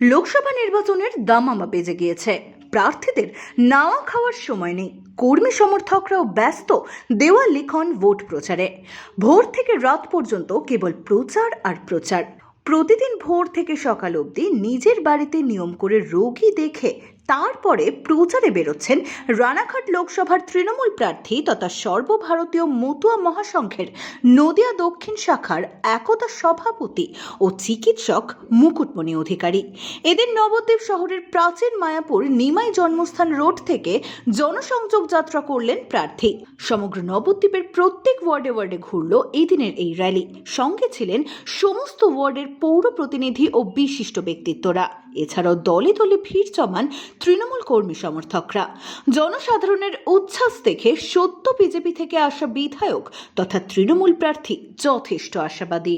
লোকসভা নির্বাচনের দামামা বেজে গিয়েছে। প্রার্থীদের নাওয়া খাওয়ার সময় নেই। কর্মী সমর্থকরাও ব্যস্ত দেওয়া লিখন ভোট প্রচারে। ভোর থেকে রাত পর্যন্ত কেবল প্রচার আর প্রচার। প্রতিদিন ভোর থেকে সকাল অবধি নিজের বাড়িতে নিয়ম করে রোগী দেখে তারপরে প্রচারে বেরোচ্ছেন রানাঘাট লোকসভার তৃণমূল প্রার্থী তথা সর্বভারতীয় মতুয়া মহাসংঘের নদিয়া দক্ষিণ শাখার একতা সভাপতি ও চিকিৎসক মুকুটমণি অধিকারী। এদের নবদ্বীপ শহরের প্রাচীন মায়াপুর নিমাই জন্মস্থান রোড থেকে জনসংযোগ যাত্রা করলেন প্রার্থী। সমগ্র নবদ্বীপের প্রত্যেক ওয়ার্ডে ওয়ার্ডে ঘুরল এই দিনের এই র্যালি। সঙ্গে ছিলেন সমস্ত ওয়ার্ডের পৌর প্রতিনিধি ও বিশিষ্ট ব্যক্তিত্বরা। এছাড়াও দলে দলে ভিড় জমান তৃণমূল কর্মী সমর্থকরা। জনসাধারণের উচ্ছ্বাস দেখে সত্য বিজেপি থেকে আসা বিধায়ক তথা তৃণমূল প্রার্থী যথেষ্ট আশাবাদী।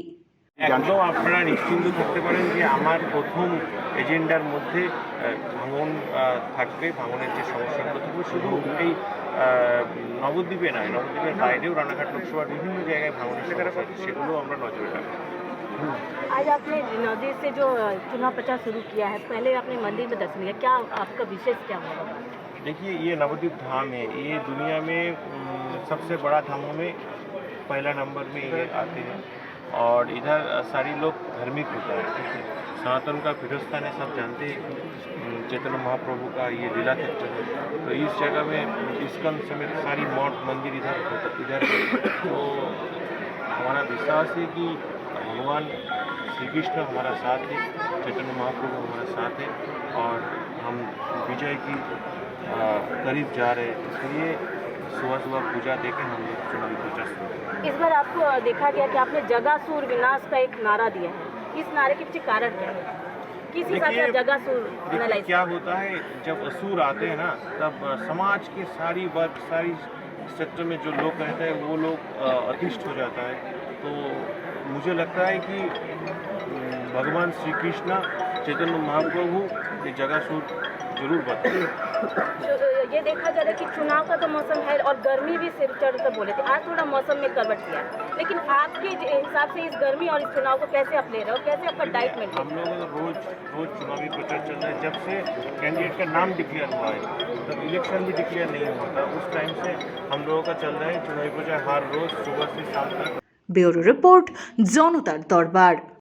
একদম আপনারা নিশ্চিন্ত থাকতে পারেন যে আমার প্রথম এজেন্ডার মধ্যে ভাঙন থাকবে, ভাঙনের যে সমস্যাগুলো থাকবে, শুধু এই নবদ্বীপে নয়, নবদ্বীপের বাইরেও রানাঘাট লোকসভার বিভিন্ন জায়গায় ভাঙনের সেগুলো আমরা নজরে রাখব। आज आपने नदी से जो चुनाव प्रचार शुरू किया है, पहले आपने मंदिर में दर्शन किया, क्या आपका विशेष क्या होगा देखिए, ये नवद्वीप धाम है। ये दुनिया में सबसे बड़ा धामों में पहला नंबर में ये आते हैं। और इधर सारी लोग धार्मिक होता है सनातन का पीठस्थान है, सब जानते हैं। चैतन्य महाप्रभु का ये लीला क्षेत्र है। तो इस जगह में इसकन समेत सारी मठ मंदिर इधर इधर तो हमारा विश्वास है कि भगवान श्री कृष्ण हमारा साथ है चैतन्य महाप्रभु हमारा साथ है और हम विजय की करीब जा रहे हैं। इसलिए सुबह सुबह पूजा देकर हम लोग चुनावी प्रचार शुरू इस बार आपको देखा गया कि आपने जगासुर विनाश का एक नारा दिया है। इस नारे के पीछे कारण क्या है? किस हिसाब से देखिए- क्या होता है जब असुर आते हैं ना तब समाज के सारी वर्ग सारी सेक्टर में जो लोग रहते हैं, वो लोग अतिष्ठ हो जाता है। तो मुझे लगता है कि भगवान श्री कृष्णा, चैतन्य महाप्रभु, ये जगह सूट ज़रूर बताए ये देखा जा रहा है कि चुनाव का तो मौसम है और गर्मी भी सिर्फ़ चढ़ कर बोले थे। आज थोड़ा मौसम में करवट किया लेकिन आपके हिसाब से इस गर्मी और इस चुनाव को कैसे आप ले रहे हो? कैसे आपका डाइट मिल हम लोगों का रोज रोज चुनावी प्रचार चल रहा है। जब से कैंडिडेट का नाम डिक्लेयर हुआ है इलेक्शन भी डिक्लेयर नहीं हुआ था। उस टाइम से हम लोगों का चल रहा है चुनावी प्रचार। हर रोज सुबह से शाम तक। ब्यूरो रिपोर्ट जनतार दरबार